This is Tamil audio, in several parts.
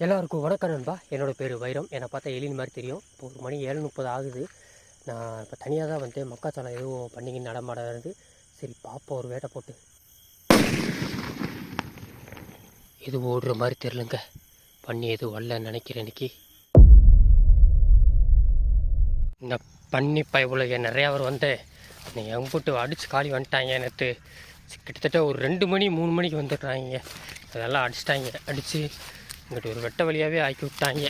எல்லாருக்கும் வணக்கம் நண்பா. என்னோட பேர் வைரம். என்னை பார்த்தா எழில் மாதிரி தெரியும். இப்போ ஒரு மணி ஏழு முப்பது ஆகுது. நான் இப்போ தனியாக தான் வந்து மக்காச்சோளம் எதுவும் பண்ணிக்கின்னு நடமாட இருந்து. சரி பாப்போம். ஒரு வேட்டை போட்டு. இது ஓடுற மாதிரி தெரிலங்க பண்ணி எதுவும் வரலன்னு நினைக்கிறேன் இன்னைக்கு. இந்த பண்ணி பயவுல நிறையா அவர் வந்து நீ எங்கிட்டு அடித்து காலி வந்துட்டாங்க நேற்று கிட்டத்தட்ட ஒரு ரெண்டு மணி மூணு மணிக்கு வந்துடுறாங்க. அதெல்லாம் அடிச்சிட்டாங்க. அடித்து இங்கிட்ட ஒரு வெட்ட வழியாகவே ஆக்கி விட்டாங்க.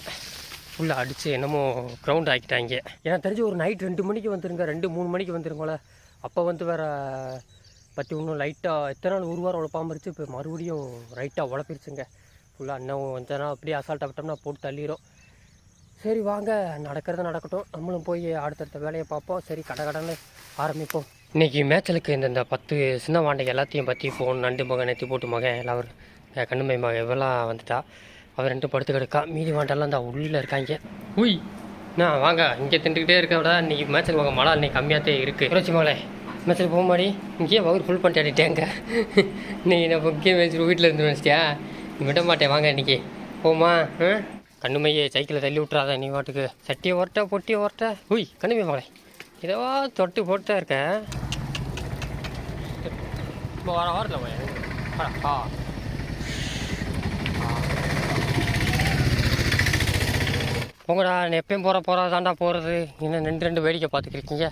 ஃபுல்லாக அடித்து என்னமோ க்ரௌண்ட் ஆக்கிட்டாங்க. ஏன்னா தெரிஞ்சு ஒரு நைட் ரெண்டு மணிக்கு வந்துருங்க ரெண்டு மூணு மணிக்கு வந்துருங்களே அப்போ வந்து வேறு பற்றி இன்னும் லைட்டாக எத்தனை நாள் ஒரு வாரம் உழப்பாமரிச்சு இப்போ மறுபடியும் ரைட்டாக உழப்பிருச்சுங்க. ஃபுல்லாக இன்னும் கொஞ்ச நாள் அப்படியே அசால்ட்டாக விட்டோம்னா போட்டு தள்ளிடும் சரி வாங்க. நடக்கிறது நடக்கட்டும். நம்மளும் போய் அடுத்தடுத்த வேலையை பார்ப்போம். சரி கடை கடன்னு ஆரம்பிப்போம். இன்றைக்கி மேய்ச்சலுக்கு இந்த இந்த பத்து சின்ன வாண்டை எல்லாத்தையும் பற்றி ஃபோன் நண்டு மகன் நெத்தி போட்டு மகன் எல்லாரும் கண்ணுமை மகன் இவெல்லாம் வந்துட்டா. அவர் ரெண்டு படுத்து கிடக்கா. மீதி வாண்டெல்லாம் இந்த உள்ளே இருக்காங்க. உய். நான் வாங்க. இங்கே திண்டுக்கிட்டே இருக்க விட இன்றைக்கி மேய்ச்சல் மகன் மழை இன்னைக்கு கம்மியாகத்தே இருக்குது புரட்சி மகளே மேய்ச்சல் போக மாடி இங்கேயே வகுர் ஃபுல் பண்ணிட்டு ஆடிட்டேங்க இன்னைக்கு நான் இங்கேயே மேய்ச்சல் வீட்டில் இருந்து வச்சிட்டியா விட மாட்டேன். வாங்க இன்னைக்கு. போமா ஆ? கண்ணுமையே சைக்கிளை தள்ளி விட்றாத நீ வாட்டுக்கு சட்டியை ஒரட்ட பொட்டியை ஒரட்ட உய் கண்ணுமை மகளே. இதோ தொட்டு போட்டு இருக்கேன் இப்போ வர வாரத்தில் போய் ஆ போங்கடா நீ எப்பயும் போகிற போகிற தாண்டா போகிறது இன்னும் ரெண்டு ரெண்டு வேடிக்கை பார்த்துக்கிருக்கீங்க?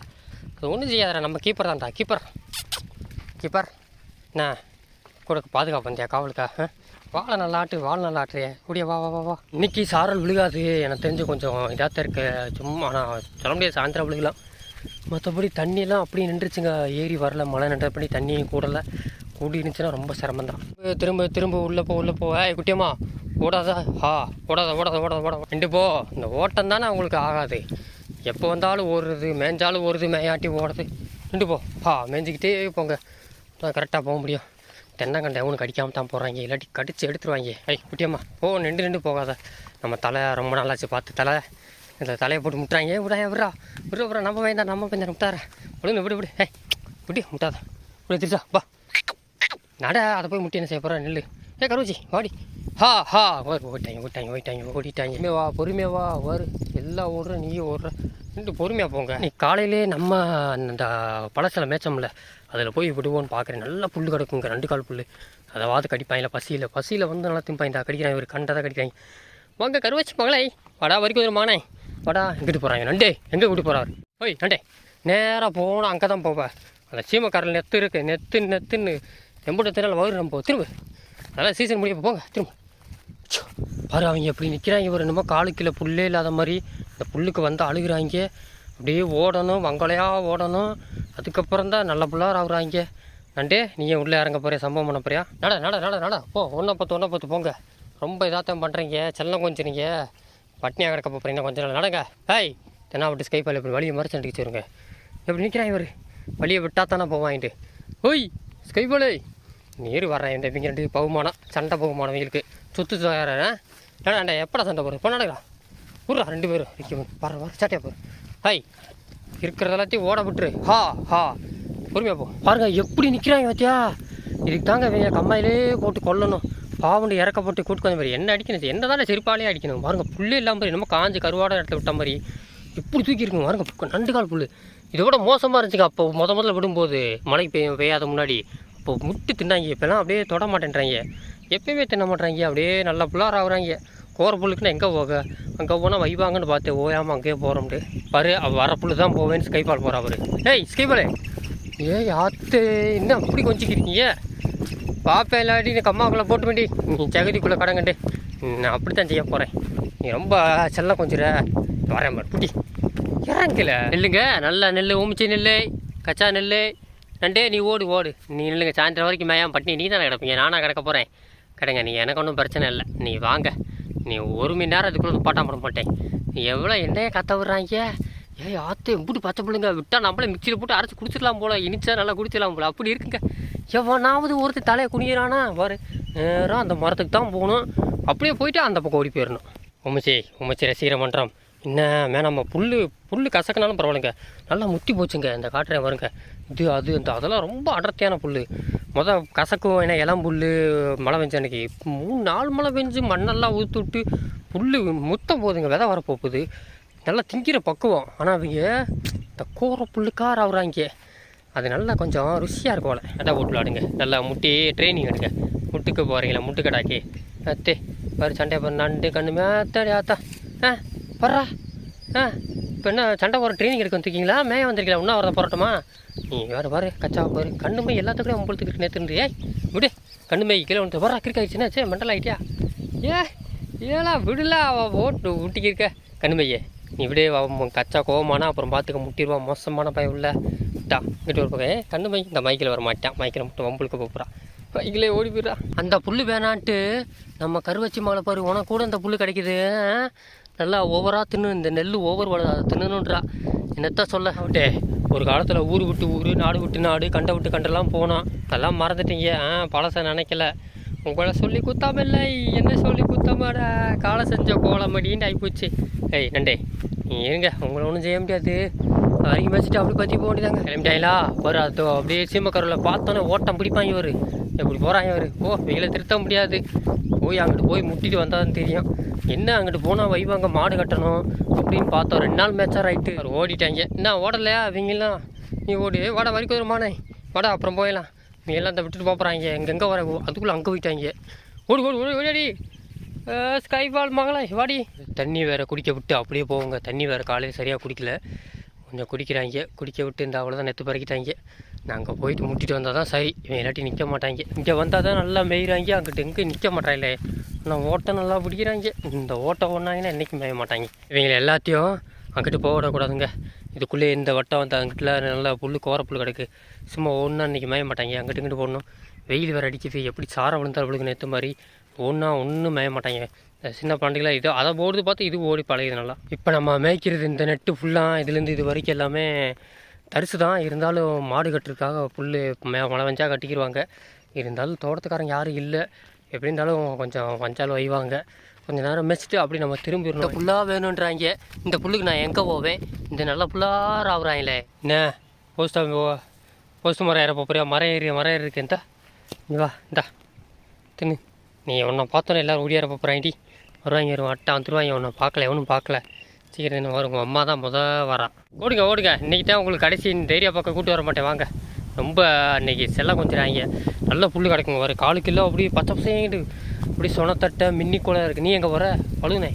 அது ஒன்றும் செய்யாதடா நம்ம கீப்பர் தான்டா கீப்பர் கீப்பர் என்ன? கொடுக்க பாதுகாப்பு வந்தியா காவலுக்கா வாழை நல்லா நல்லாட்டு வாழை நல்லாட்டுறியே கூடிய வா வா வா வா. இன்னைக்கு சாரல் விழுகாது எனக்கு தெரிஞ்சு கொஞ்சம் இதாக இருக்கு. சும்மா நான் சொல்ல முடியாது சாயந்தரம் விழுகலாம். மற்றபடி தண்ணியெல்லாம் அப்படியே நின்றுச்சுங்க. ஏரி வரல மழை நின்றபடி தண்ணியும் கூடலை. கூடி இருந்துச்சுன்னா ரொம்ப சிரமம் தான் திரும்ப திரும்ப உள்ளே போ உள்ளே போ. ஏய் குட்டியம்மா ஓடாதா. ஹா ஓடாத ஓடாத ஓடாத ஓட ரெண்டு போ. இந்த ஓட்டம் தானே அவங்களுக்கு ஆகாது. எப்போ வந்தாலும் ஓடுறது மேய்ஞ்சாலும் ஓடுது மேயாட்டி ஓடுது. நின்று போ. ஹா மேய்ஞ்சிக்கிட்டே போங்க. தான் கரெக்டாக போக முடியும். தென்னங்கண்டை எவனும் அடிக்காமல் தான் போகிறாங்க இல்லாட்டி கடிச்சு எடுத்துருவாங்க. ஐய் குட்டியம்மா ஓ நின்று நின்று போகாத. நம்ம தலை ரொம்ப நாளாச்சு பார்த்து தலை. இந்த தலையை போட்டு முட்டுறாங்க. விடா விட்றா விட்ற விட்றா. நம்ம வேண்டாம் நம்ம கொஞ்சம் முட்டார விடுங்க விடு விடு. ஏய் விடு முட்டாத. விடு திருச்சா பா. நட அதை போய் முட்டி என்ன செய்ய போகிறேன் நெல் ஏ கருவச்சி வாடி. ஹா ஹா வரு ஓட்டாங்க ஓட்டாங்க ஓட்டாங்க ஓடிட்டாங்க. வா பொறுமையாக வா வரு. எல்லாம் ஓடுற நீயும் ஓடுற. ரெண்டு பொறுமையாக போங்க. நீ காலையிலே நம்ம அந்த பழசில் மேய்ச்சோம்ல அதில் போய் விடுவோன்னு பார்க்குறேன் நல்லா புல் கிடக்குங்க ரெண்டு கால் புல் அதை வாது கடிப்பாங்க பசியில் பசியில் வந்து நல்லா திம்பாங்க. கடிக்கிறாங்க இவர் கண்டதை கடிக்கிறாங்க. வாங்க கருவச்சி மகளே. வடா வரைக்கும் ஒரு மானே. வாடா எங்கிட்டு போகிறாங்க நண்டே எங்கே விட்டு போகிறாரு ஓய் நண்டே. நேராக போனால் அங்கே தான் போவேன் அந்த சீமக்காரில் நெத்து இருக்குது நெத்து நெத்துன்னு. எம்பிட்ட தெரியல வயிறு நம்ம திரும்ப. அதெல்லாம் சீசன் முடிய போங்க. திரும்ப. பாரு அவங்க எப்படி நிற்கிறாங்க ஒரு என்னமோ காலுக்கில் புல்லே இல்லாத மாதிரி. இந்த புல்லுக்கு வந்து அழுகுறாங்க. அப்படியே ஓடணும் வங்கலையாக ஓடணும். அதுக்கப்புறம் தான் நல்ல புள்ளார் ஆகுறாங்க. நண்டே நீங்கள் உள்ளே இறங்க போறியா? சம்பவம் பண்ண போறியா? நட நட நட நட. போ ஒன்றை பத்து ஒன்றை பத்து போங்க. ரொம்ப இதாகத்தான் பண்ணுறீங்க செல்லம் கொஞ்சம் நீங்கள் பட்னியாக கிடக்க போகிறீங்க கொஞ்சம் நாள். நடங்க. ஹாய் தென்னா விட்டு ஸ்கைப்பால் இப்படி வழியை மறைச்சு நடிக்க சொல்லுங்க. எப்படி நிற்கிறான் இவர். வழியை விட்டால் தானே போவான்ட்டு ஓய் ஸ்கைபாலே நீர் வர்றேன் இந்த இவங்க ரெண்டு பகுமானம் சண்டை பகுமானம் இவங்களுக்கு சுத்து தயாரேன் எப்படா சண்டை போடுறது? இப்போ நடக்கலாம் விட்றா ரெண்டு பேரும் நிற்க வர வர சட்டையா போரு. ஹாய் இருக்கிறது எல்லாத்தையும் ஓட விட்டுரு. ஹா ஹா. பொறுமையாக போ. பாருங்க எப்படி நிற்கிறாங்க பார்த்தியா இதுக்கு தாங்க இவங்க கம்மாயிலே போட்டு கொல்லணும். பாவண்டு இறக்க போட்டு கூட்டு மாதிரி. என்ன அடிக்கணும்? என்ன தானே செருப்பாலே அடிக்கணும். பாருங்க புல்லு இல்லாமல் மாதிரி நம்ம காஞ்சு கருவாட இடத்துல விட்ட மாதிரி. இப்படி தூக்கி இருக்குங்க பாருங்க நண்டு கால் புல் இதை விட மோசமாக இருந்துச்சுங்க அப்போ. முத முதல்ல விடும்போது மழை பெய்யும் பெய்யாத முன்னாடி. இப்போ முட்டு தின்னாங்க இப்போலாம் அப்படியே தொட மாட்டேன்றாங்க. எப்பயுமே தின்ன மாட்டேறாங்க அப்படியே நல்லா புள்ளார் ஆகுறாங்க. கோர புல்லுக்குன்னா எங்கே போக? அங்கே போனால் வைவாங்கன்னு பார்த்தேன் ஓயாமல் அங்கேயே போகிறோம்ட்டு பாரு வர புல்லு தான் போவேன்னு ஸ்கைபால் போகிறா அவரு. ஏய் ஸ்கைபாலே ஏய் ஆத்து என்ன அப்படி கொஞ்சிக்கிறீங்க பாப்பேன் இல்லாட்டி நீ கம்மாக்குள்ளே போட்டு வேண்டி நீ ஜெகதிக்குள்ளே கடங்கண்டு. நான் அப்படி தான் செய்ய போகிறேன் நீ ரொம்ப செல்லம் கொஞ்சிற. வரேன் பாரு புட்டி. இறங்கல. நெல்லுங்க நல்ல நெல் ஊமிச்சி நெல் கச்சா நெல் நண்டே நீ ஓடு ஓடு. நீ இல்லைங்க சாயந்தரம் வரைக்கும் மேயாமல் பட்டினி நீ தானே கிடப்பீங்க நானாக கிடக்க போகிறேன் கிடங்க நீ எனக்கு ஒன்றும் பிரச்சனை இல்லை. நீ வாங்க. நீ ஒரு மணி நேரம் அதுக்குள்ளே பாட்டாம போட மாட்டேன் நீ எவ்வளோ என்னையே கத்த விட்றாங்க? ஏய் ஆத்து இப்படி பச்சை பிள்ளைங்க விட்டால் நம்மளே மிக்சியில் போட்டு அரைச்சி குடிச்சிடலாம் போல. இனிச்சா நல்லா குடிச்சிடலாம் போல. அப்படி இருக்குங்க. எவனாவது ஒருத்தர் தலையை குனியிறானா? வரு நேரம் அந்த மரத்துக்கு தான் போகணும். அப்படியே போயிட்டு அந்த பக்கம் ஓடி போயிடணும். உமச்சி உமச்சி ரசிகர மன்றம். என்ன நம்ம புல் புல் கசக்கினாலும் பரவாயில்லைங்க. நல்லா முத்தி போச்சுங்க இந்த காட்டுறேன் வருங்க இது அது இந்த அதெல்லாம் ரொம்ப அடர்த்தியான புல் மொதல் கசக்கும் ஏன்னா இளம் புல் மழை பெஞ்ச அன்னைக்கு. மூணு நாலு மழை பெஞ்சு மண்ணெல்லாம் ஊற்று விட்டு புல் முத்த போகுதுங்க விதை வரப்போகுது நல்லா திங்கிற பக்குவம். ஆனால் அவங்க இந்த கூரை புல்லுக்கார ஆகுறாங்க அது நல்லா கொஞ்சம் ருசியாக இருக்கும் போல. அதான் போட்டு விளாடுங்க. நல்லா முட்டி ட்ரைனிங் எடுங்க. முட்டுக்கு போகிறீங்களா முட்டுக்கடாக்கி. அத்தே பாரு சண்டை பாரு நண்டு கண்ணு மேத்தாடி ஆத்தா. ஆ? வர்றா ஆ இப்போ என்ன சண்டை போகிற ட்ரைனிங் எடுக்க வந்திருக்கீங்களா? மேய வந்திருக்கீங்களா? இன்னும் வரத போராட்டமா நீ வேறு பாரு கச்சா பாரு. கண்ணு மை எல்லாத்துக்கும் உங்களுக்கு நேற்று ஏய் விடு. கண்ணு மை கீழே ஒன்று வர்றா கிரிக்க ஆயிடுச்சுன்னா சே மெண்டல் ஆகிட்டியா ஏ ஏலா விடல அவள் ஓட்டு ஊட்டிக்கிருக்க கண்ணு மையே நீ விடு அவன் கச்சா கோவமானா அப்புறம் பார்த்துக்க முட்டிடுவான் மோசமான பயம் உள்ள. விட்டா இங்கிட்டு ஒரு பக்கம். கண்ணு மை இந்த மைக்கில் வர மாட்டான். மைக்கில் மட்டும் வம்புளுக்கு போகிறான் பைக்கிலே ஓடி போயிடுறா. அந்த புல் வேணான்ட்டு நம்ம கருவச்சி மாலை பாரு உனக்கு கூட இந்த புல் கிடைக்குது நல்லா ஓவராக தின்னு இந்த நெல் ஓவர் வள தின்னுன்றா என்னத்த சொல்ல? விட்டே ஒரு காலத்தில் ஊர் விட்டு ஊர் நாடு விட்டு நாடு கண்டை விட்டு கண்டெல்லாம் போனோம் அதெல்லாம் மறந்துட்டீங்க. ஆ பழசை நினைக்கல. உங்களை சொல்லி குத்தாம இல்லை என்ன சொல்லி குத்தாமடா. காலை செஞ்ச கோலமடின்னு ஆகிப்போச்சு ஏய் நண்டே நீ இருங்க. உங்களை ஒன்றும் செய்ய முடியாது. வரைக்கும் வச்சுட்டு அப்படி பற்றி போக வேண்டியதாங்க. கிளம்பிட்டாயிலா ஒரு அது அப்படியே சீமக்கரில் பார்த்தோன்னே ஓட்டம் பிடிப்பாங்க இவர். எப்படி போகிறாங்க இவர். ஓ வெயில திருத்த முடியாது. போய் அங்கிட்டு போய் முட்டிட்டு வந்தாதான் தெரியும். என்ன அங்கிட்டு போனால் வைவாங்க மாடு கட்டணும் அப்படின்னு பார்த்தோம். ரெண்டு நாள் மேட்சாக ரைட்டு அவர் ஓடிட்டாங்க. என்ன ஓடலையா? அவங்கெல்லாம் நீ ஓடி. வாடா வரைக்கும் ஒரு வட வாடா அப்புறம் போயிடலாம். நீ எல்லாம் இந்த விட்டுட்டு போகிறாங்க எங்கெங்கே வர? அதுக்குள்ளே அங்கே போயிட்டாங்க. ஓடி ஓடி ஓடி ஓடி ஸ்கைபால் மகளே வாடி. தண்ணி வேறு குடிக்க விட்டு அப்படியே போவோங்க. தண்ணி வேறு காலையில் சரியாக குடிக்கல. கொஞ்சம் குடிக்கிறாங்க. குடிக்க விட்டு இந்த அவ்வளோதான் நெத்து பறக்கிட்டாங்க. நாங்கள் போயிட்டு முட்டிட்டு வந்தால் தான் சரி. இவன் இல்லாட்டி நிற்க மாட்டாங்க. இங்கே வந்தால் தான் நல்லா மெயிறாங்க. அங்கிட்டு எங்கே நிற்க மாட்டாங்களே? ஆனால் ஓட்டம் நல்லா பிடிக்கிறாங்க. இந்த ஓட்டம் ஒன்றாங்கன்னா என்றைக்கும் மேய மாட்டாங்க. இவங்களை எல்லாத்தையும் அங்கிட்டு போக விடக்கூடாதுங்க இதுக்குள்ளே இந்த வட்டம் வந்து அங்கிட்டுல நல்லா புல் கோரப்புல் கிடக்கு. சும்மா ஒன்றா இன்றைக்கி மேய மாட்டாங்க. அங்கிட்டு இங்கிட்டு போடணும். வெயில் வேறு அடிக்குது. எப்படி சாரம் விழுந்தால் விழுகு நேற்று மாதிரி. ஒன்றா ஒன்றும் மேய மாட்டாங்க. இந்த சின்ன பாண்டிகளா இது அதை போடுறது பார்த்து இது ஓடி பழகுது நல்லா. இப்போ நம்ம மேய்க்கிறது இந்த நெட்டு ஃபுல்லாக இதுலேருந்து இது வரைக்கும் எல்லாமே தரிசு தான் இருந்தாலும் மாடு கட்டுறதுக்காக புல் மே மழை வந்தா கட்டிக்கிடுவாங்க இருந்தாலும் தோட்டத்துக்காரங்க யாரும் இல்லை. எப்படி இருந்தாலும் கொஞ்சம் வஞ்சாலும் வைவாங்க கொஞ்ச நேரம் மேய்ச்சிட்டு அப்படி நம்ம திரும்பிடணும் புல்லாக வேணுன்றாங்க இந்த புல்லுக்கு நான் எங்கே போவேன்? இந்த நல்ல புல்லாக ராவுறாங்களே. என்ன? போஸ்ட் போஸ்ட் மரம் ஏற போறியா? மரம் ஏறி மரம் ஏறி இருக்கு இந்த. நீ வா. இந்தா. தின்னு. நீ உன்னை பார்த்தோன்னே எல்லோரும் ஓடியார போகிறாங்கடி வருவாங்க வரும் அட்டா வந்துருவாங்க உன்னை பார்க்கல எவனும் பார்க்கல. சீக்கிரம் என்ன வரும் உங்கள் அம்மா தான் முத வரா. ஓடுங்க ஓடுங்க. இன்றைக்கி தான் உங்களுக்கு கடைசி தைரியா பக்கம் கூட்டி வர மாட்டேன். வாங்க. ரொம்ப அன்றைக்கி செல்ல கொஞ்சிறாங்க நல்ல புல் கிடைக்குங்க. வர காலு கிலோ அப்படியே பச்சை பசங்கிட்டு அப்படியே சொனத்தட்டை மின்னி கூட இருக்குது நீ எங்கே வர பழுகுனே.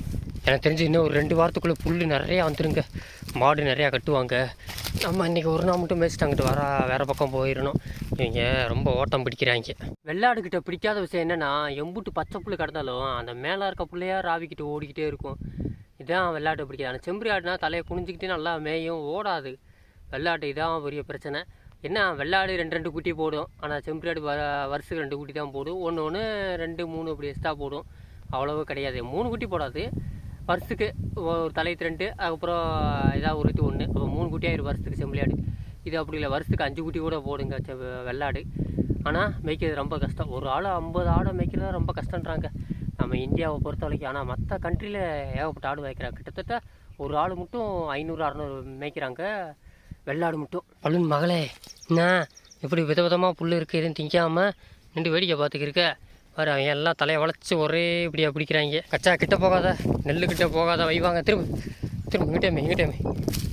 எனக்கு தெரிஞ்சு இன்னும் ஒரு ரெண்டு வாரத்துக்குள்ளே புல் நிறையா வந்துருங்க. மாடு நிறையா கட்டுவாங்க. நம்ம இன்றைக்கி ஒரு நாள் மட்டும் மேய்ச்சிட்டு அங்கிட்டு வர வேறு பக்கம் போயிடணும். இவங்க ரொம்ப ஓட்டம் பிடிக்கிறாங்க. வெள்ளாடுக்கிட்ட பிடிக்காத விஷயம் என்னென்னா எம்புட்டு பச்சை புல் கிடந்தாலும் அந்த மேலே இருக்க புள்ளையா ராவிக்கிட்டு ஓடிக்கிட்டே இருக்கும். இதான் வெள்ளாட்டு பிடிக்காது ஆனால் செம்பரி ஆடுனா தலையை குனிஞ்சிக்கிட்டு நல்லா மேயும் ஓடாது. வெள்ளாட்டு இதான் பெரிய பிரச்சனை. என்ன வெள்ளாடு ரெண்டு ரெண்டு குட்டி போடும். ஆனால் செம்பிராடு வ வருஷத்துக்கு ரெண்டு குட்டி தான் போடும். ஒன்று ஒன்று ரெண்டு மூணு அப்படி எக்ஸ்ட்ரா போடும். அவ்வளவு கிடையாது. மூணு குட்டி போடாது. வருஷத்துக்கு ஒரு தலையத்து ரெண்டு அதுக்கப்புறம் ஏதாவது ஒரு ஒன்று அப்போ மூணு குட்டியாயிரும் வருஷத்துக்கு செம்பிளாடு இது அப்படி இல்லை. வருஷத்துக்கு அஞ்சு குட்டி கூட போடுங்க செ வெள்ளாடு. ஆனால் மேய்க்கிறது ரொம்ப கஷ்டம். ஒரு ஆள் ஐம்பது ஆடை மேய்க்கிறது ரொம்ப கஷ்டன்றாங்க நம்ம இந்தியாவை பொறுத்த வரைக்கும் ஆனால் மற்ற கண்ட்ரியில் ஏகப்பட்ட ஆடு மேய்க்கிறாங்க. கிட்டத்தட்ட ஒரு ஆள் மட்டும் ஐநூறு அறநூறு மேய்க்கிறாங்க. வெள்ளாடு மட்டும். பலூன் மகளே என்ன? வித விதவிதமாக புல் இருக்குது எதுவும் திங்காமல் நின்று வேடிக்கை பார்த்துக்கிருக்க? பாரு அவன் எல்லாம் தலையை வளைச்சி ஒரே இப்படியா பிடிக்கிறாங்க. கச்சா கிட்ட போகாத. நெல்லு கிட்ட போகாத. வைவாங்க திரும்ப. திரும்ப இங்கிட்டே இங்கிட்டே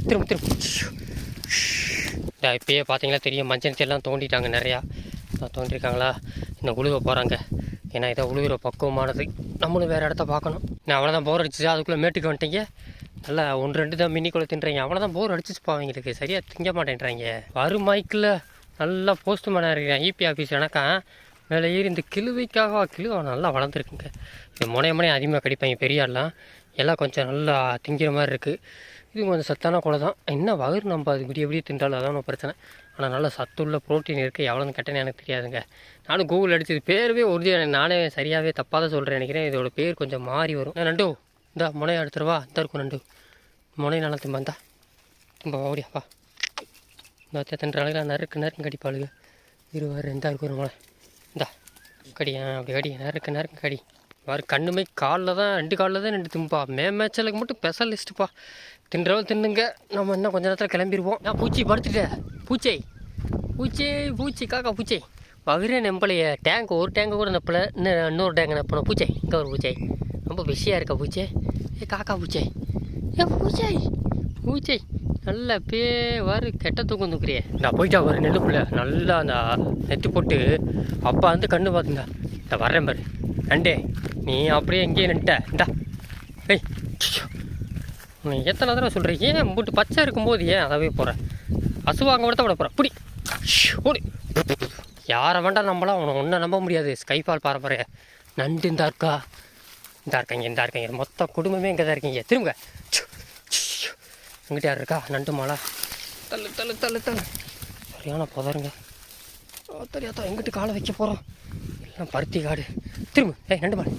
திரும்ப திரும்ப. இப்போயே இப்பயே பார்த்தீங்களா? தெரியும். மஞ்சள் எல்லாம் தோண்டிட்டாங்க நிறையா. அஹ் தோண்டிருக்காங்களா? இன்னும் உழுவ போகிறாங்க ஏன்னா இதை உழுவுற பக்குவமானது நம்மளும் வேறு இடத்த பார்க்கணும். நான் அவ்வளோதான் போர் அடிச்சு அதுக்குள்ளே மேட்டுக்கு வந்துட்டீங்க. நல்லா ஒன்று ரெண்டு தான் மின்னிக்குள்ளே தின்றாங்க. அவ்வளோதான் போர் அடிச்சுப்பா அவங்களுக்கு. சரியாக திங்க மாட்டேன்றாங்க. வரும் மைக்கில் நல்லா போஸ்ட் மேனாக இருக்கிறேன். இபி ஆஃபீஸ் எனக்கா. மேலே ஏறி இந்த கிழுவைக்காக கிழுவை நல்லா வளர்ந்துருக்குங்க. இது முனைய முனைய அதிகமாக கடிப்பாங்க பெரிய ஆள்லாம் எல்லாம் கொஞ்சம் நல்லா திங்கிற மாதிரி இருக்குது இது கொஞ்சம் சத்தான குலை தான். என்ன வயிறு நம்ம அது விடிய விடிய தின்றாலும் அதான் ஒன்றும் பிரச்சனை. ஆனால் நல்ல சத்துள்ள ப்ரோட்டீன் இருக்குது எவ்வளோன்னு கட்டணம் எனக்கு தெரியாதுங்க. நானும் கூகுள் அடிச்சது பேருவே ஒரிஜினல் நானே சரியாகவே தப்பாக தான் சொல்கிறேன் நினைக்கிறேன். இதோட பேர் கொஞ்சம் மாறி வரும். நண்டு இந்தா முனையை எடுத்துருவா இந்த இருக்கும் நண்டு முனை நல்லா திரும்ப இந்தா. திரும்ப ஓடியா வா. இந்த தின்றாளுங்க நறுக்கு நறுக்கு கடிப்பாளுங்க இருவாறு எந்தா இருக்கும் ஒரு முனை. இந்தா கடியா அப்படி கடி. நறுக்கு நறுக்கு கடி. வேறு கண்ணுமே காலில் தான் ரெண்டு காலில் தான் ரெண்டு திம்பா மே மேய்ச்சலுக்கு மட்டும் ஸ்பெஷலிஸ்ட்டுப்பா. தின்றவள் தின்னுங்க. நம்ம இன்னும் கொஞ்ச நேரத்தில் கிளம்பிடுவோம் நான் பூச்சி படுத்துட்டேன் பூச்சை. பூச்சி பூச்சி காக்கா பூச்சை. வகுரே நம்பலையே. டேங்க் ஒரு டேங்க் கூட நப்பல. இன்னும் இன்னொரு டேங்க் நப்பணும். பூச்சை இங்கே ஒரு பூச்சை. ரொம்ப பிஸியாக இருக்கா பூச்சே ஏ காக்கா பூச்சை ஏ பூச்சை பூச்சை நல்ல பே வாரு கெட்ட தூக்கம் தூக்குறியே நான் போயிட்டா ஒரு நெல்லுக்குள்ள. நல்லா அந்த நெத்தி போட்டு அப்பா வந்து கண்ணு பார்த்துங்க நான் வர்றேன் பாரு. நண்டே நீ அப்படியே எங்கேயே நின்ட்ட இந்தா ஏய் நீ எத்தனை தடவை சொல்கிறீங்க ஏன் போட்டு பச்சை இருக்கும்போது ஏன் அதவே போகிறேன் அசுவாங்க வாங்க தான் விட போகிறேன் பிடி. ஓடி. யாரை வேண்டாம் நம்மளாம் அவனை ஒன்றும் நம்ப முடியாது. ஸ்கைஃபால் பாரம்பரிய நண்டு இந்த இருக்கா இந்த இருக்காங்க இந்த இருக்காங்க மொத்த குடும்பமே இங்கே தான் இருக்கீங்க திரும்ப எங்கிட்ட யார் இருக்கா நண்டு மாலா? தள்ளு தள்ளு தள்ளு தள்ளு. சரியான புதருங்க. தெரியாதா? எங்கிட்டு காலை வைக்க போகிறோம் எல்லாம் பருத்தி காடு. திரும்ப. ஏய் நண்டு மாலை.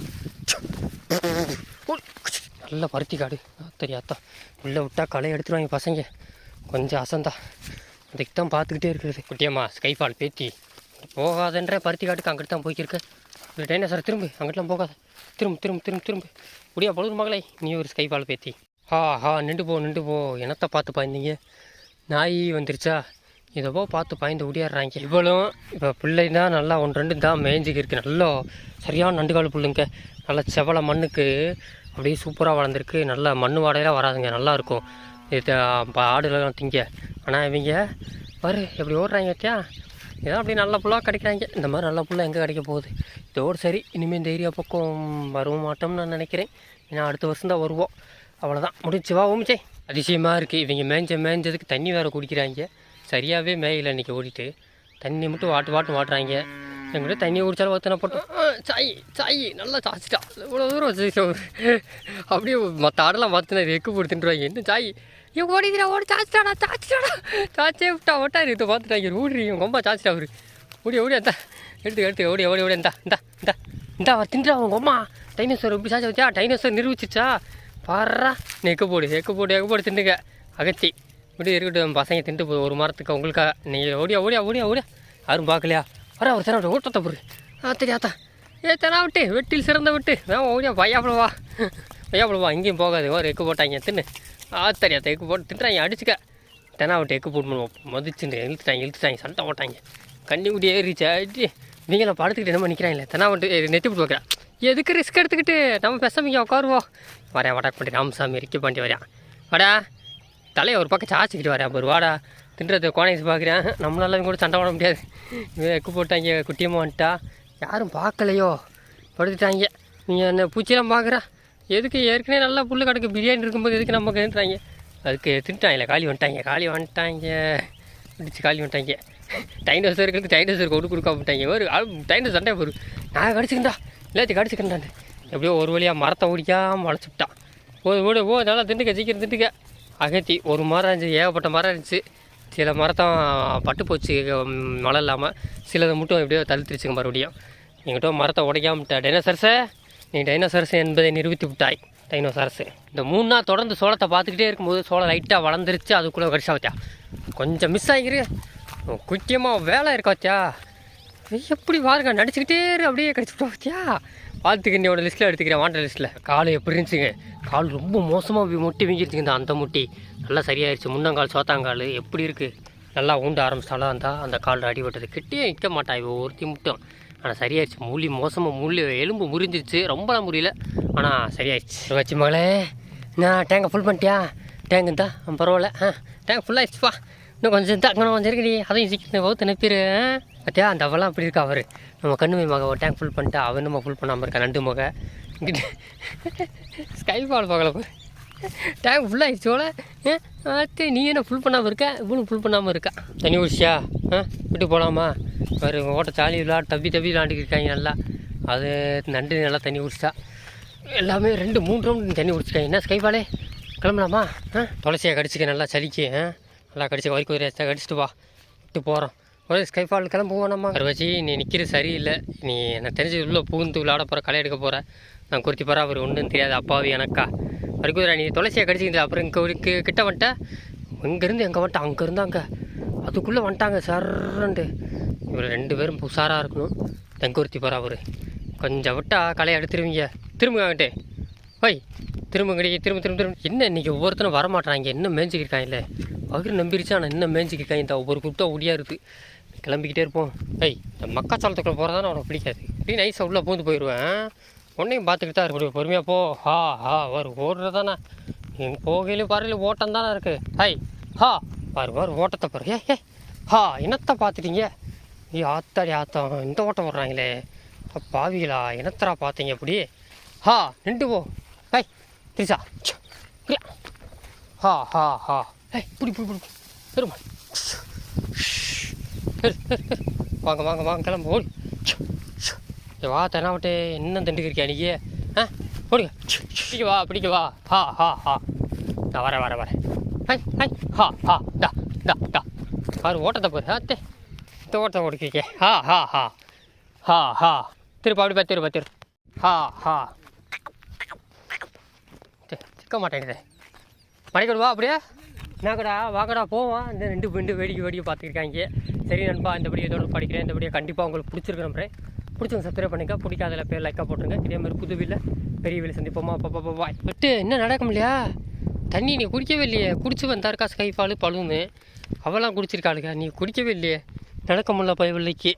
நல்ல பருத்தி காடு. தெரியாதா? உள்ளே விட்டா களை எடுத்துருவாங்க பசங்க. கொஞ்சம் அசந்தா. அதுக்கு தான் பார்த்துக்கிட்டே இருக்கிறது. குட்டியம்மா ஸ்கைஃபால் பேத்தி. போகாதன்ற பருத்தி காட்டுக்கு அங்கிட்டு தான் போய்க்கிருக்க டைனோசர் திரும்ப. அங்கிட்டலாம் போகாத. திரும்ப திரும்ப திரும்ப திரும்ப. முடியா பழுது மகளே. நீ ஒரு ஸ்கைஃபால் பேத்தி. ஹா ஹா நின்று போ நின்று போ. என்னத்தை பார்த்து பாய்ந்தீங்க? நாய் வந்துருச்சா? இதோ பார்த்து பாய்ந்து ஓடியாடுறாங்க இவளும் இப்போ பிள்ளை தான் நல்லா ஒன்று ரெண்டு தான் மேய்ஞ்சிக்கு இருக்குது நல்லா சரியான நண்டுகால் புல்லுங்க. நல்லா செவலை மண்ணுக்கு அப்படியே சூப்பராக வளர்ந்துருக்கு. நல்லா மண் வாடையெல்லாம் வராதுங்க. நல்லாயிருக்கும் இது ப- ஆடுலாம் திங்க. ஆனால் இவங்க பாரு எப்படி ஓடுறாங்க ஏதோ அப்படி நல்ல புல்லாக கிடைக்கிறாங்க? இந்த மாதிரி நல்ல புல்லா எங்கே கிடைக்க போகுது? இதோடு சரி இனிமேல் இந்த ஏரியா பக்கம் வரவும் மாட்டோம்னு நான் நினைக்கிறேன். ஏன்னா அடுத்த வருஷம் தான் வருவோம். அவ்வளோதான் முடிச்சு வா ஓமிச்சே? அதிசயமாக இருக்குது இவங்க மேய்ஞ்ச மேய்ஞ்சதுக்கு தண்ணி வேறு குடிக்கிறாங்க. சரியாகவே மேயில இன்றைக்கி ஓடிட்டு. தண்ணி மட்டும் வாட்டு வாட்டு வாட்டுறாங்க எங்கிட்ட தண்ணி குடிச்சாலும் ஒத்தனை போட்டோம் சாய் சாய் நல்லா சாய்ச்சிட்டா இவ்வளோ தூரம் வச்சு அப்படியே மற்ற ஆடெல்லாம் பார்த்துனா இது எக்கு போட்டு தின்றுவாங்க. என்ன சாய் இவன் ஓடிக்கிறா ஓடி சாச்சிட்டாடா சாச்சிட்டாடா சாச்சே விட்டா ஓட்டாரு இதை பார்த்துட்டாங்க ஓடுறீங்க இவன் ரொம்ப சாச்சிட்டா அவரு. ஓடி ஓடி அந்த எடுத்து எடுத்து ஓடி ஓடி ஓடி இந்தா இந்தா இந்தா. இந்தா அவன் தின்றா அவங்க அம்மா. டைனோசர் இப்படி சாச்சா வச்சா டைனோசர் நிரூபிச்சிச்சா பாடுறா நீ எக்கு போடு எக்கு போடு எக்கு போடு திண்டுக்க அகத்தி. இப்படி இருக்கட்டும் பசங்க தின்ட்டு போகுது ஒரு மரத்துக்கு உங்களுக்காக நீங்கள் ஓடியா ஓடியா ஓடியா ஓடியா. யாரும் பார்க்கலையா? வர ஒரு தர ஓட்டத்தை பொரு ஆ தெரியாதா ஏ தெனா விட்டு வெட்டில் சிறந்த விட்டு. நான் ஓடியா பையாப்பிளவா பையாப்பிளவா இங்கேயும் போகாது ஒரு எக்கு போட்டாங்க தின்னு. ஆ தெரியாத போட்டு திட்டுறாங்க அடிச்சுக்க. தெனா விட்டு எக்கு போட்டு மதிச்சுட்டு இழுத்துட்டாங்க இழுத்துட்டாங்க சண்டை ஓட்டாங்க கண்ணி குடி ஏறிச்சா இவங்கள படுத்துக்கிட்டு என்ன நிற்கிறாங்களே தெனா விட்டு நெத்தி போட்டு எதுக்கு ரிஸ்க் எடுத்துக்கிட்டு நம்ம பெசாமிங்க உட்காருவோம் வரேன் வடக்கு பண்ணி ராமசாமி ரிக்கி பாண்டி வரேன் வாடா. தலையை ஒரு பக்கம் சாச்சிக்கிட்டு வரேன் ஒரு வாடா. தின்றது கோனைஸ் பார்க்குறேன் நம்மளால கூட சண்டை போட முடியாது. எக்கு போட்டாங்க குட்டியமாக வந்துட்டா. யாரும் பார்க்கலையோ? படுத்துட்டாங்க. நீங்கள் என்ன பூச்சியெல்லாம் பார்க்குறேன் எதுக்கு? ஏற்கனவே நல்லா புல்லு கிடக்கு. பிரியாணி இருக்கும்போது எதுக்கு நம்ம கேட்டுறாங்க அதுக்கு தின்ட்டாங்களே காலி வந்துட்டாங்க. காலி வந்துட்டாங்க. பிடிச்சி காலி வந்துட்டாங்க. டைனோசருக்கு டைனோசர் கொண்டு கொடுக்காம மாட்டாங்க ஒரு டைனோசர் சண்டை வரும் நான் கடிச்சிக்கிட்டா எல்லாத்தையும் கடிச்சிக்கிட்டான் எப்படியோ ஒரு வழியாக மரத்தை ஓடிக்காமல் வளைச்சிவிட்டான் ஓ ஓடு ஓ நல்லா திண்டுக்க சீக்கிரம் திண்டுக்க அகத்தி ஒரு மரம் இருந்துச்சு ஏகப்பட்ட மரம் இருந்துச்சு. சில மரத்தான் பட்டு போச்சு மழை இல்லாமல் சிலதை மட்டும் எப்படியோ தழுத்துருச்சுங்க மறுபடியும். எங்கிட்ட மரத்தை உடைக்காமட்டா டைனோசர்ஸை! நீ டைனோசரஸ் என்பதை நிரூபித்து விட்டாய் டைனோசரஸ். இந்த மூணு நாள் தொடர்ந்து சோளத்தை பார்த்துக்கிட்டே இருக்கும்போது சோளம் லைட்டாக வளர்ந்துருச்சு அதுக்குள்ளே கடிச்சா வச்சா கொஞ்சம் மிஸ் ஆகிரு குக்கியமாக வேலை இருக்கா வச்சா எப்படி பாருங்க நடிச்சுக்கிட்டே இரு, அப்படியே கடிச்சுட்டோம் பார்த்தியா பார்த்துக்க என்னோட லிஸ்ட்டில் எடுத்துக்கிறேன் வாண்டர் லிஸ்ட்டில் கால் எப்படி இருந்துச்சுங்க? கால் ரொம்ப மோசமாக முட்டி வீங்கிருச்சுங்க இந்த அந்த முட்டி. நல்லா சரியாயிருச்சு முன்னங்கால் சோத்தாங்கால் எப்படி இருக்குது நல்லா ஊண்ட ஆரம்பிச்சாலும் அந்த அந்த கால் அடிபட்டது. கிட்டே நிற்க மாட்டா இவ ஒருத்தி மட்டும். ஆனால் சரியாயிடுச்சு. மூலி மோசமாக முள்ளி எலும்பு முறிஞ்சிருச்சு. ரொம்பலாம் முடியல ஆனால் சரியாயிடுச்சு. வச்சு மகளே நான் டேங்கை ஃபுல் பண்ணிட்டியா? டேங்க் இருந்தா பரவாயில்ல. ஆ டேங்க் ஃபுல்லாகிடுச்சுப்பா இன்னும் கொஞ்சம் தான் அங்கே கொஞ்சம் இருக்குடி அதையும் சீக்கிரம் வகுத்து நிற்பிரு பார்த்தியா அந்த அவெல்லாம் அப்படி இருக்கா அவர். நம்ம கண்ணுமை மக ஒரு டேங்க் ஃபுல் பண்ணிட்டா அவன் நம்ம ஃபுல் பண்ணாமல் இருக்கா நண்டு மக இங்கிட்டு ஸ்கை பால் பார்க்கல பாரு. டேங்க் ஃபுல்லாகிடுச்சு போல. அடுத்து நீ என்ன ஃபுல் பண்ணாமல் இருக்க? இவனும் ஃபுல் பண்ணாமல் இருக்கா? தண்ணி குடிச்சியா? ஆ விட்டு போகலாமா வேறு ஓட்ட சாலி விளாட் தப்பி தப்பி விளாண்டுக்கிட்டு இருக்காங்க நல்லா. அது நண்டு நல்லா தண்ணி குடிச்சிட்டா. எல்லாமே ரெண்டு மூணு ரவுண்ட் தண்ணி குடிச்சிருக்காங்க என்ன ஸ்கைபாலே கிளம்பலாமா? ஆ துளசியை கடிச்சிக்க நல்லா சளிக்கு ஆ நல்லா கடிச்சு வரி குதிரை கடிச்சிட்டு வா. விட்டு போகிறோம் ஒரு ஸ்கைஃபால் கிளம்புவோம் நம்ம. அதை வச்சு நீ நிற்கிறது சரியில்லை. நீ எனக்கு தெரிஞ்சு உள்ளே புகுந்து விளாட போகிற களை எடுக்க போகிற நான் குறித்து போகிற அவர் ஒன்றும் தெரியாது அப்பாவி எனக்கா. வரிக்குதிரை நீ துளசியை கடிச்சிக்கிட்டு அப்புறம் இங்கே ஒரு கிட்ட வந்துட்டேன் இங்கேருந்து எங்கே வந்துட்டேன் அங்கே இருந்தாங்க அதுக்குள்ளே வந்துட்டாங்க சர்றன்ட்டு இவர் ரெண்டு பேரும் புசாராக இருக்கணும். தெங்கூர்த்தி போகிறா அவர். கொஞ்சம் விட்டா களையை எடுத்துருவீங்க. திரும்புங்க அங்கிட்டு ஓய் திரும்புங்கடி திரும்ப திரும்ப திரும்ப. என்ன இன்றைக்கி ஒவ்வொருத்தரும் வரமாட்டாங்க என்ன மேய்ஞ்சிக்கிருக்காங்கல்ல பகிர் நம்பிருச்சு? ஆனால் இன்னும் மேய்ஞ்சிக்கிருக்காங்க இந்த ஒவ்வொரு குட்டா ஒடியாருது கிளம்பிக்கிட்டே இருப்போம். ஐய் இந்த மக்காச்சாலத்துக்குள்ளே போகிறதானே உனக்கு பிடிக்காது. இப்படி நைஸாக உள்ளே பூந்து போயிடுவேன் உன்னையும் பார்த்துக்கிட்டு தான் இருக்கு பொறுமையாக போ. ஹா ஹா வரு ஓடுறதானே? என் போகையிலும் பாருல ஓட்டம் தானே இருக்குது ஹை ஹா பாரு பாரு ஓட்டத்தை பாரு. ஏ ஏ ஹா இனத்தை பார்த்துட்டீங்க? ஏ ஆத்தாடி ஆத்தம் இந்த ஓட்டம் வர்றாங்களே பாவிகளா இனத்தரா பார்த்தீங்க அப்படி ஹா நின்று போ. ஹை திரிசா ஹா ஹா ஹா. ஹே புடி புடி புடி பெருமா வாங்க வாங்க வாங்க கிளம்பு. ஓடி வா தெனாவட்டே என்ன தண்டுக்கிறியா நீ? ஆ ஓடுங்க பிடிக்க வா பிடிக்க வா. ஹா ஹா ஹா. நான் வரேன் வரேன் வரேன். ஹை ஹை ஹா ஹா டா டா டா. பாரு ஓட்டத்தை பாரு. அத்தே இந்த ஓட்டத்தை ஓடிக்கிறீங்க ஹா ஹா ஹா. ஹா ஹா. திருப்ப அப்படி பா திருப்ப திரு ஹா ஹா. ச்சே, சிக்க மாட்டேங்குதே. மணிக்கடு வா அப்படியே. என்னக்கடா வாங்கடா போவோம். இந்த ரெண்டு பெண்டு வேடிக்கை வேடிக்கை பார்த்துருக்காங்க சரி நண்பா இந்த வீடியோ தொடர்ந்து படிக்கிறேன். இந்த கண்டிப்பாக உங்களுக்கு பிடிச்சிருக்கு நம்புறேன் பிடிச்சவங்க சப்ஸ்கிரைப் பண்ணுங்க பிடிக்காதல பேர் லைக்காக போட்டுருங்க. இதே மாதிரி புது பெரிய வீட்டில் சந்திப்போமா? பாப்பா பாய் பட்டு என்ன நடக்க முடியா தண்ணி நீ குடிக்கவே இல்லையே. குடிச்சு வந்தாருக்கா ஸ்கைஃபாலு பழுவுமே அவெல்லாம் குடிச்சிருக்காளுங்க. நீ குடிக்கவே இல்லையே. நடக்க முடியல பயவில்லைக்கு